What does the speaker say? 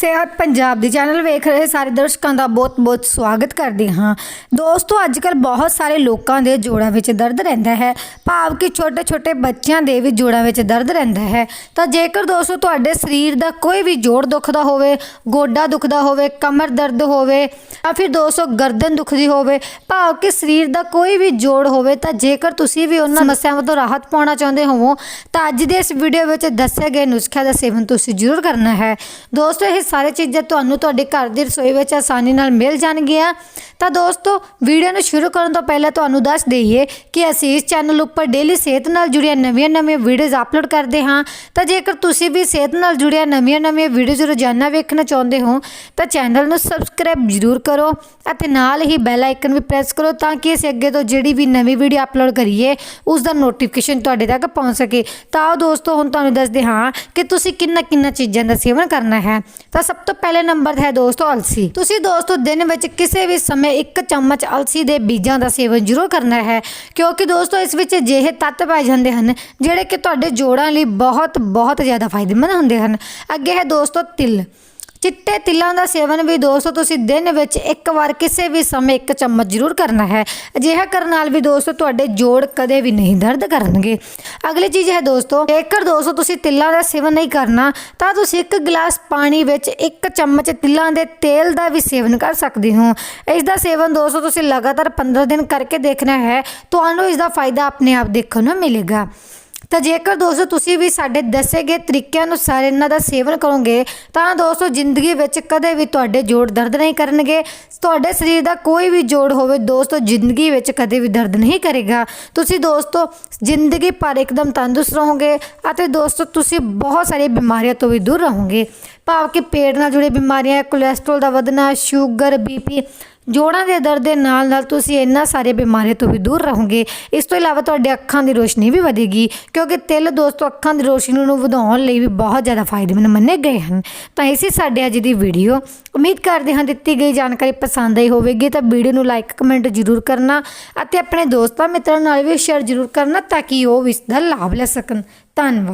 ਸਿਹਤ ਪੰਜਾਬ ਦੀ ਚੈਨਲ ਵੇਖ ਰਹੇ ਸਾਰੇ ਦਰਸ਼ਕਾਂ ਦਾ ਬਹੁਤ-ਬਹੁਤ ਸਵਾਗਤ ਕਰਦੇ ਹਾਂ। ਦੋਸਤੋ ਅੱਜਕੱਲ ਬਹੁਤ ਸਾਰੇ ਲੋਕਾਂ ਦੇ ਜੋੜਾਂ ਵਿੱਚ ਦਰਦ ਰਹਿੰਦਾ ਹੈ। ਭਾਵ ਕਿ ਛੋਟੇ-ਛੋਟੇ ਬੱਚਿਆਂ ਦੇ ਵੀ ਜੋੜਾਂ ਵਿੱਚ ਦਰਦ ਰਹਿੰਦਾ ਹੈ। ਤਾਂ ਜੇਕਰ ਦੋਸਤੋ ਤੁਹਾਡੇ ਸਰੀਰ ਦਾ ਕੋਈ ਵੀ ਜੋੜ ਦੁਖਦਾ ਹੋਵੇ ਗੋਡਾ ਦੁਖਦਾ ਹੋਵੇ ਕਮਰ ਦਰਦ ਹੋਵੇ ਜਾਂ ਫਿਰ ਦੋਸਤੋ ਗਰਦਨ ਦੁਖਦੀ ਹੋਵੇ ਭਾਵ ਕਿ ਸਰੀਰ ਦਾ ਕੋਈ ਵੀ ਜੋੜ ਹੋਵੇ ਤਾਂ ਜੇਕਰ ਤੁਸੀਂ ਵੀ ਉਹਨਾਂ ਸਮੱਸਿਆਵਾਂ ਤੋਂ ਰਾਹਤ ਪਾਉਣਾ ਚਾਹੁੰਦੇ ਹੋ ਤਾਂ ਅੱਜ ਦੇ ਇਸ ਵੀਡੀਓ ਵਿੱਚ ਦੱਸੇ ਗਏ ਨੁਸਖਿਆਂ ਦਾ ਸੇਵਨ ਤੁਸੀਂ ਜ਼ਰੂਰ ਕਰਨਾ ਹੈ। ਦੋਸਤੋ ਇਹ ਸਾਰੇ ਚੀਜ਼ਾਂ ਤੁਹਾਨੂੰ ਤੁਹਾਡੇ ਘਰ ਦੀ ਰਸੋਈ ਵਿੱਚ ਆਸਾਨੀ ਨਾਲ ਮਿਲ ਜਾਣਗੀਆਂ। ਤਾਂ ਦੋਸਤੋ, ਵੀਡੀਓ ਨੂੰ ਸ਼ੁਰੂ ਕਰਨ ਤੋਂ ਪਹਿਲਾਂ ਤੁਹਾਨੂੰ ਦੱਸ ਦਈਏ ਕਿ ਅਸੀਂ ਇਸ ਚੈਨਲ ਉੱਪਰ ਡੇਲੀ ਸਿਹਤ ਨਾਲ ਜੁੜੀਆਂ ਨਵੀਆਂ-ਨਵੀਆਂ ਵੀਡੀਓਜ਼ ਅਪਲੋਡ ਕਰਦੇ ਹਾਂ। ਤਾਂ ਜੇਕਰ ਤੁਸੀਂ ਵੀ ਸਿਹਤ ਨਾਲ ਜੁੜੀਆਂ ਨਵੀਆਂ-ਨਵੀਆਂ ਵੀਡੀਓਜ਼ ਰੋਜ਼ਾਨਾ ਵੇਖਣਾ ਚਾਹੁੰਦੇ ਹੋ, ਤਾਂ ਚੈਨਲ ਨੂੰ ਸਬਸਕ੍ਰਾਈਬ ਜ਼ਰੂਰ ਕਰੋ ਅਤੇ ਨਾਲ ਹੀ ਬੈਲ ਆਈਕਨ ਵੀ ਪ੍ਰੈਸ ਕਰੋ ਤਾਂ ਕਿ ਅਸੀਂ ਅੱਗੇ ਤੋਂ ਜਿਹੜੀ ਵੀ ਨਵੀਂ ਵੀਡੀਓ ਅਪਲੋਡ ਕਰੀਏ, ਉਸ ਦਾ ਨੋਟੀਫਿਕੇਸ਼ਨ ਤੁਹਾਡੇ ਤੱਕ ਪਹੁੰਚ ਸਕੇ। ਤਾਂ ਆਓ ਦੋਸਤੋ, ਹੁਣ ਤੁਹਾਨੂੰ ਦੱਸਦੇ ਹਾਂ ਕਿ ਤੁਸੀਂ ਕਿੰਨਾ ਕਿੰਨਾ ਚੀਜ਼ਾਂ ਦਾ ਸੇਵਨ ਕਰਨਾ ਹੈ। ਤਾਂ ਸਭ ਤੋਂ ਪਹਿਲੇ ਨੰਬਰ ਤੇ ਹੈ ਦੋਸਤੋ ਅਲਸੀ। ਤੁਸੀਂ ਦੋਸਤੋ ਦਿਨ ਵਿੱਚ ਕਿਸੇ ਵੀ ਸਮੇਂ ਇੱਕ ਚਮਚ ਅਲਸੀ ਦੇ ਬੀਜਾਂ ਦਾ ਸੇਵਨ ਜ਼ਰੂਰ ਕਰਨਾ ਹੈ, ਕਿਉਂਕਿ ਦੋਸਤੋ ਇਸ ਵਿੱਚ ਅਜਿਹੇ ਤੱਤ ਪਾਏ ਜਾਂਦੇ ਹਨ, ਜਿਹੜੇ ਕਿ ਤੁਹਾਡੇ ਜੋੜਾਂ ਲਈ ਬਹੁਤ ਬਹੁਤ ਜ਼ਿਆਦਾ ਫਾਇਦੇਮੰਦ ਹੁੰਦੇ ਹਨ। ਅੱਗੇ ਹੈ ਦੋਸਤੋ ਤਿਲ। ਚਿੱਟੇ ਤਿਲਾਂ ਦਾ ਸੇਵਨ ਵੀ ਦੋਸਤੋ ਤੁਸੀਂ ਦਿਨ ਵਿੱਚ ਇੱਕ ਵਾਰ ਕਿਸੇ ਵੀ ਸਮੇਂ ਇੱਕ ਚਮਚ ਜ਼ਰੂਰ ਕਰਨਾ ਹੈ। ਅਜਿਹਾ ਕਰਨ ਨਾਲ ਵੀ ਦੋਸਤੋ ਤੁਹਾਡੇ ਜੋੜ ਕਦੇ ਵੀ ਨਹੀਂ ਦਰਦ ਕਰਨਗੇ। ਅਗਲੀ ਚੀਜ਼ ਹੈ ਦੋਸਤੋ, ਜੇਕਰ ਦੋਸਤੋ ਤੁਸੀਂ ਤਿਲਾਂ ਦਾ ਸੇਵਨ ਨਹੀਂ ਕਰਨਾ, ਤਾਂ ਤੁਸੀਂ ਇੱਕ ਗਲਾਸ ਪਾਣੀ ਵਿੱਚ ਇੱਕ ਚਮਚ ਤਿਲਾਂ ਦੇ ਤੇਲ ਦਾ ਵੀ ਸੇਵਨ ਕਰ ਸਕਦੇ ਹੋ। ਇਸ ਦਾ ਸੇਵਨ ਦੋਸਤੋ ਤੁਸੀਂ ਲਗਾਤਾਰ 15 ਦਿਨ ਕਰਕੇ ਦੇਖਣਾ ਹੈ। ਤੁਹਾਨੂੰ ਇਸ ਦਾ ਫਾਇਦਾ ਆਪਣੇ ਆਪ ਦੇਖਣ ਨੂੰ ਮਿਲੇਗਾ। ਤਾਂ ਜੇਕਰ ਦੋਸਤੋ ਤੁਸੀਂ ਵੀ ਸਾਡੇ ਦੱਸੇ ਗਏ ਤਰੀਕਿਆਂ ਅਨੁਸਾਰ ਇਹਨਾਂ ਦਾ ਸੇਵਨ ਕਰੋਗੇ, ਤਾਂ ਦੋਸਤੋ ਜ਼ਿੰਦਗੀ ਵਿੱਚ ਕਦੇ ਵੀ ਤੁਹਾਡੇ ਜੋੜ ਦਰਦ ਨਹੀਂ ਕਰਨਗੇ। ਤੁਹਾਡੇ ਸਰੀਰ ਦਾ ਕੋਈ ਵੀ ਜੋੜ ਹੋਵੇ, ਦੋਸਤੋ ਜ਼ਿੰਦਗੀ ਵਿੱਚ ਕਦੇ ਵੀ ਦਰਦ ਨਹੀਂ ਕਰੇਗਾ। ਤੁਸੀਂ ਦੋਸਤੋ ਜ਼ਿੰਦਗੀ ਭਰ ਇੱਕਦਮ ਤੰਦਰੁਸਤ ਰਹੋਗੇ ਅਤੇ ਦੋਸਤੋ ਤੁਸੀਂ ਬਹੁਤ ਸਾਰੀਆਂ ਬਿਮਾਰੀਆਂ ਤੋਂ ਵੀ ਦੂਰ ਰਹੋਗੇ। ਭਾਵ ਕਿ ਪੇਟ ਨਾਲ ਜੁੜੇ ਬਿਮਾਰੀਆਂ ਕੋਲੇਸਟ੍ਰੋਲ ਦਾ ਵਧਣਾ ਸ਼ੂਗਰ ਬੀਪੀ ਜੋੜਾਂ ਦੇ ਦਰਦ ਦੇ ਨਾਲ ਨਾਲ ਤੁਸੀਂ ਇਹਨਾਂ ਸਾਰੇ ਬਿਮਾਰੀਆਂ ਤੋਂ ਵੀ ਦੂਰ ਰਹੋਗੇ। ਇਸ ਤੋਂ ਇਲਾਵਾ ਤੁਹਾਡੇ ਅੱਖਾਂ ਦੀ ਰੋਸ਼ਨੀ ਵੀ ਵਧੇਗੀ, ਕਿਉਂਕਿ ਤਿਲ ਦੋਸਤੋ ਅੱਖਾਂ ਦੀ ਰੋਸ਼ਨੀ ਨੂੰ ਵਧਾਉਣ ਲਈ ਵੀ ਬਹੁਤ ਜ਼ਿਆਦਾ ਫਾਇਦੇਮੰਦ ਮੰਨੇ ਗਏ ਹਨ। ਤਾਂ ਇਸੇ ਸਾਡੇ ਅੱਜ ਦੀ ਵੀਡੀਓ। ਉਮੀਦ ਕਰਦੇ ਹਾਂ ਦਿੱਤੀ ਗਈ ਜਾਣਕਾਰੀ ਪਸੰਦ ਆਈ ਹੋਵੇਗੀ, ਤਾਂ ਵੀਡੀਓ ਨੂੰ ਲਾਈਕ ਕਮੈਂਟ ਜ਼ਰੂਰ ਕਰਨਾ ਅਤੇ ਆਪਣੇ ਦੋਸਤਾਂ ਮਿੱਤਰਾਂ ਨਾਲ ਵੀ ਸ਼ੇਅਰ ਜ਼ਰੂਰ ਕਰਨਾ ਤਾਂ ਕਿ ਉਹ ਇਸ ਦਾ ਲਾਭ ਲੈ ਸਕਣ। ਧੰਨਵਾਦ।